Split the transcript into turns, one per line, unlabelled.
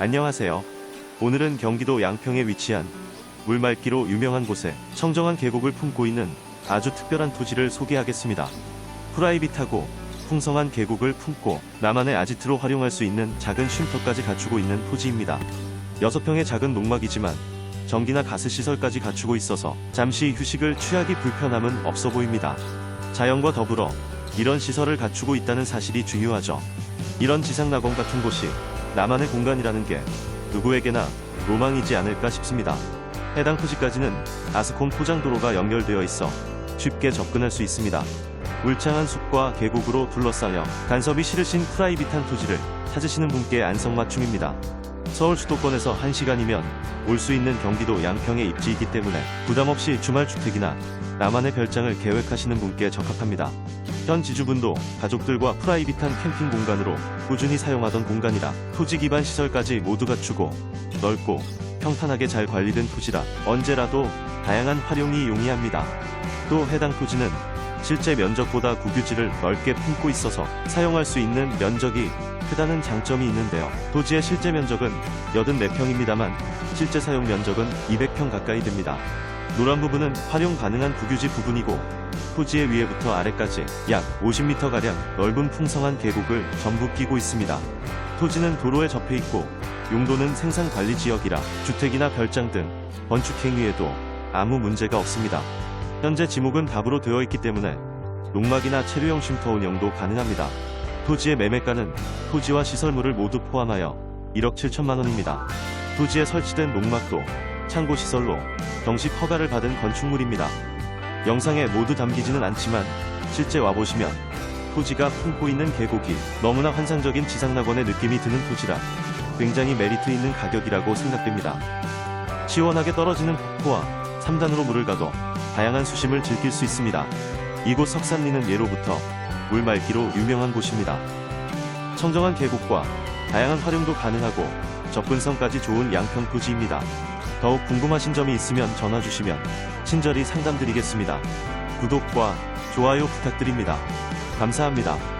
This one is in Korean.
안녕하세요. 오늘은 경기도 양평에 위치한 물맑기로 유명한 곳에 청정한 계곡을 품고 있는 아주 특별한 토지를 소개하겠습니다. 프라이빗하고 풍성한 계곡을 품고 나만의 아지트로 활용할 수 있는 작은 쉼터까지 갖추고 있는 토지입니다. 6평의 작은 농막이지만 전기나 가스 시설까지 갖추고 있어서 잠시 휴식을 취하기 불편함은 없어 보입니다. 자연과 더불어 이런 시설을 갖추고 있다는 사실이 중요하죠. 이런 지상낙원 같은 곳이 나만의 공간이라는 게 누구에게나 로망이지 않을까 싶습니다. 해당 토지까지는 아스콘 포장도로가 연결되어 있어 쉽게 접근할 수 있습니다. 울창한 숲과 계곡으로 둘러싸여 간섭이 싫으신 프라이빗한 토지를 찾으시는 분께 안성맞춤입니다. 서울 수도권에서 1시간이면 올 수 있는 경기도 양평의 입지이기 때문에 부담없이 주말주택이나 나만의 별장을 계획하시는 분께 적합합니다. 현 지주분도 가족들과 프라이빗한 캠핑 공간으로 꾸준히 사용하던 공간이라 토지 기반 시설까지 모두 갖추고 넓고 평탄하게 잘 관리된 토지라 언제라도 다양한 활용이 용이합니다. 또 해당 토지는 실제 면적보다 국유지를 넓게 품고 있어서 사용할 수 있는 면적이 크다는 장점이 있는데요. 토지의 실제 면적은 84평입니다만 실제 사용 면적은 200평 가까이 됩니다. 노란 부분은 활용 가능한 국유지 부분이고 토지의 위에부터 아래까지 약 50m가량 넓은 풍성한 계곡을 전부 끼고 있습니다. 토지는 도로에 접해 있고 용도는 생산관리 지역이라 주택이나 별장 등 건축 행위에도 아무 문제가 없습니다. 현재 지목은 답으로 되어 있기 때문에 농막이나 체류형 쉼터 운영도 가능합니다. 토지의 매매가는 토지와 시설물을 모두 포함하여 1억 7천만 원입니다. 토지에 설치된 농막도 창고 시설로 정식 허가를 받은 건축물입니다. 영상에 모두 담기지는 않지만 실제 와보시면 토지가 품고 있는 계곡이 너무나 환상적인 지상낙원의 느낌이 드는 토지라 굉장히 메리트 있는 가격이라고 생각됩니다. 시원하게 떨어지는 폭포와 3단으로 물을 가도 다양한 수심을 즐길 수 있습니다. 이곳 석산리는 예로부터 물맑기로 유명한 곳입니다. 청정한 계곡과 다양한 활용도 가능하고 접근성까지 좋은 양평 토지입니다. 더욱 궁금하신 점이 있으면 전화 주시면 친절히 상담드리겠습니다. 구독과 좋아요 부탁드립니다. 감사합니다.